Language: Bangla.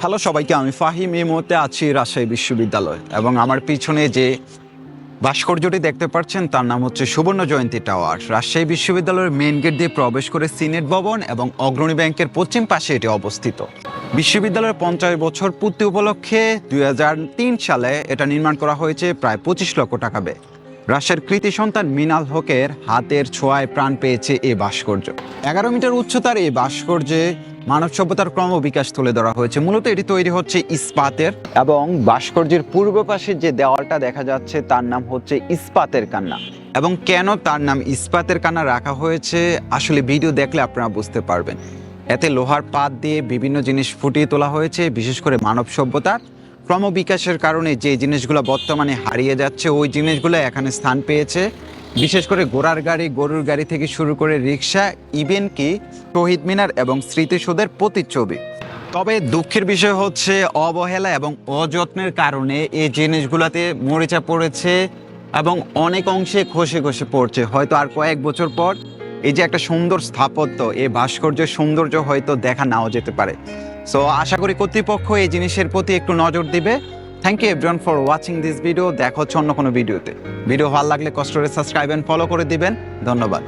হ্যালো সবাইকে, আমি ফাহিম। এই মুহূর্তে আছি রাজশাহী বিশ্ববিদ্যালয় এবং আমার পিছনে যে ভাস্কর্যটি দেখতে পাচ্ছেন, তার নাম হচ্ছে সুবর্ণ জয়ন্তী টাওয়ার। রাজশাহী বিশ্ববিদ্যালয়ের মেন গেট দিয়ে প্রবেশ করে সিনেট ভবন এবং অগ্রণী ব্যাংকের পশ্চিম পাশে এটি অবস্থিত। বিশ্ববিদ্যালয়ের পঞ্চাশ বছর পূর্তি উপলক্ষে দুই হাজার তিন সালে এটা নির্মাণ করা হয়েছে প্রায় পঁচিশ লক্ষ টাকা ব্যয়। রাজশাহীর কৃতি সন্তান মিনাল হকের হাতের ছোঁয়ায় প্রাণ পেয়েছে এই ভাস্কর্য। এগারো মিটার উচ্চতার এই ভাস্কর্যে মানব সভ্যতার ক্রমবিকাশ তুলে ধরা হয়েছে। মূলত এটি তৈরি হচ্ছে ইস্পাতের এবং ভাস্কর্যের পূর্ব পাশে যে দেওয়ালটা দেখা যাচ্ছে, তার নাম হচ্ছে ইস্পাতের কান্না। এবং কেন তার নাম ইস্পাতের কান্না রাখা হয়েছে, আসলে ভিডিও দেখলে আপনারা বুঝতে পারবেন। এতে লোহার পাত দিয়ে বিভিন্ন জিনিস ফুটিয়ে তোলা হয়েছে, বিশেষ করে মানব সভ্যতার ক্রমবিকাশের কারণে যে জিনিসগুলো বর্তমানে হারিয়ে যাচ্ছে, ওই জিনিসগুলো এখানে স্থান পেয়েছে। বিশেষ করে ঘোড়ার গাড়ি, গরুর গাড়ি থেকে শুরু করে রিক্সা, ইভেন কি শহীদ মিনার এবং স্মৃতিসৌধের প্রতিচ্ছবি। তবে দুঃখের বিষয় হচ্ছে অবহেলা এবং অযত্নের কারণে এই জিনিসগুলোতে মরিচা পড়েছে এবং অনেক অংশে খসে খসে পড়ছে। হয়তো আর কয়েক বছর পর এই যে একটা সুন্দর স্থাপত্য, এই ভাস্কর্যের সৌন্দর্য হয়তো দেখা নাও যেতে পারে। সো আশা করি কর্তৃপক্ষ এই জিনিসের প্রতি একটু নজর দিবে। Thank you everyone for watching this video দেখো হচ্ছে অন্য কোনো ভিডিওতে ভিডিও ভালো লাগলে কষ্ট করে সাবস্ক্রাইব অ্যান্ড ফলো করে দিবেন। ধন্যবাদ।